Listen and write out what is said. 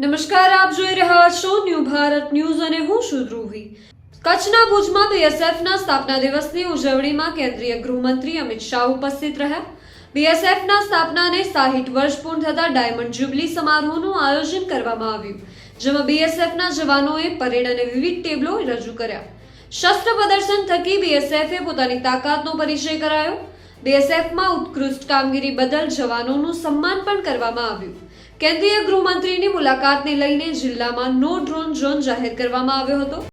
નમસ્કાર, આપ જોઈ રહ્યા છો ન્યૂ ભારત ન્યૂઝ અને હું છું ધ્રુવી. કચ્છના ભુજમાં બીએસએફના સ્થાપના દિવસની ઉજવણીમાં કેન્દ્રીય ગૃહમંત્રી અમિત શાહ ઉપસ્થિત રહ્યા. બીએસએફના સ્થાપનાને સાહીઠ વર્ષ પૂર્ણ થતા ડાયમંડ જ્યુબલી સમારોહનું આયોજન કરવામાં આવ્યું, જેમાં બીએસએફના જવાનોએ પરેડ અને વિવિધ ટેબલો રજૂ કર્યા. શસ્ત્ર પ્રદર્શન થકી બીએસએફે પોતાની તાકાતનો પરિચય કરાયો. બીએસએફમાં ઉત્કૃષ્ટ કામગીરી બદલ જવાનોનું સન્માન પણ કરવામાં આવ્યું. કેન્દ્રીય ગૃહમંત્રીની મુલાકાતને લઈને જિલ્લામાં નો ડ્રોન ઝોન જાહેર કરવામાં આવ્યો હતો.